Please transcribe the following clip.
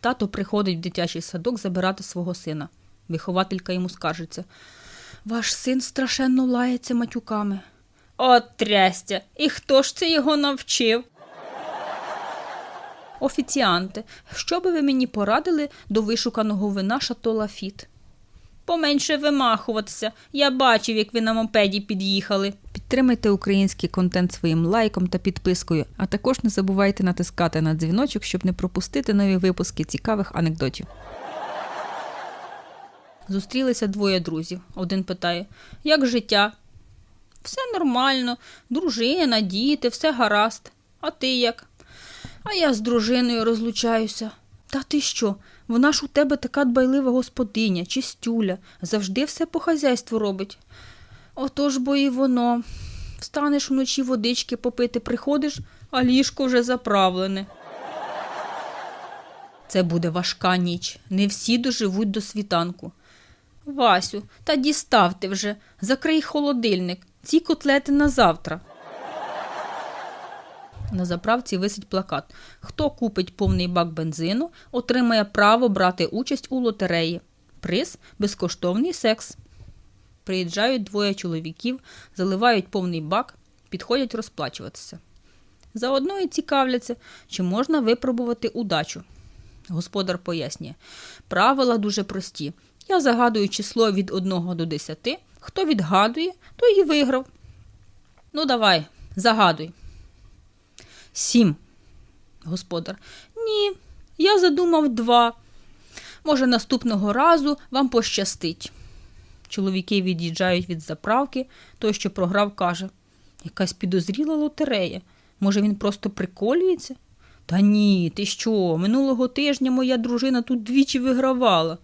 Тато приходить в дитячий садок забирати свого сина. Вихователька йому скаржиться. Ваш син страшенно лається матюками. От трястя! І хто ж це його навчив? Офіціанти, що би ви мені порадили до вишуканого вина Шато Лафіт? Поменше вимахуватися. Я бачив, як ви на мопеді під'їхали. Підтримайте український контент своїм лайком та підпискою, а також не забувайте натискати на дзвіночок, щоб не пропустити нові випуски цікавих анекдотів. Зустрілися двоє друзів. Один питає: Як життя? Все нормально, дружина, діти, все гаразд. А ти як? А я з дружиною розлучаюся. Та ти що? Вона ж у тебе така дбайлива господиня, чистюля, завжди все по хазяйству робить. Отож бо і воно. Встанеш вночі водички попити, приходиш, а ліжко вже заправлене. Це буде важка ніч. Не всі доживуть до світанку. Васю, та дістав ти вже, закрий холодильник. Ці котлети на завтра. На заправці висить плакат. Хто купить повний бак бензину, отримає право брати участь у лотереї. Приз безкоштовний секс. Приїжджають двоє чоловіків, заливають повний бак, підходять розплачуватися. Заодно і цікавляться, чи можна випробувати удачу. Господар пояснює: правила дуже прості. Я загадую число від 1 до 10. Хто відгадує, той і виграв. Ну, давай, загадуй. Сім. Господар. Ні, я задумав два. Може, наступного разу вам пощастить. Чоловіки від'їжджають від заправки, той, що програв, каже якась підозріла лотерея. Може, він просто приколюється? Та ні, ти що? Минулого тижня моя дружина тут двічі вигравала.